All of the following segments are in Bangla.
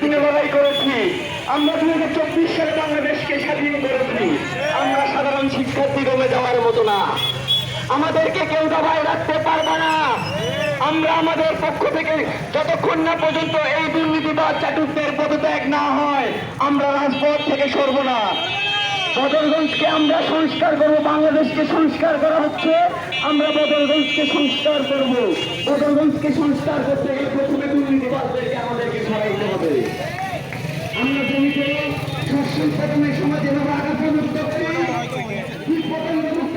দিনে লড়াই করেছি। আমরা দু হাজার চব্বিশ সালে বাংলাদেশকে স্বাধীন করেছি। আমরা সাধারণ শিক্ষার্থী রমে যাওয়ার মতো না। আমাদেরকে কেউ দাবায় রাখতে পারবে না। আমরা আমাদের পক্ষ থেকে যতক্ষণ না পর্যন্ত এই দুর্নীতিবাদ চাটুকদের পদত্যাগ না হয় আমরা রাজপথ থেকে সরব না। বদরগঞ্জকে আমরা সংস্কার করব বাংলাদেশকে সংস্কার করা হচ্ছে আমরা বদরগঞ্জকে সংস্কার করব। বদরগঞ্জকে সংস্কার করতে গেলে প্রথমে দুর্নীতিবাদদেরকে আমাদেরকে উৎপাদনের সময় যেভাবে আঘাত মুক্ত করি পতঙ্গ মুক্ত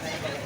Gracias.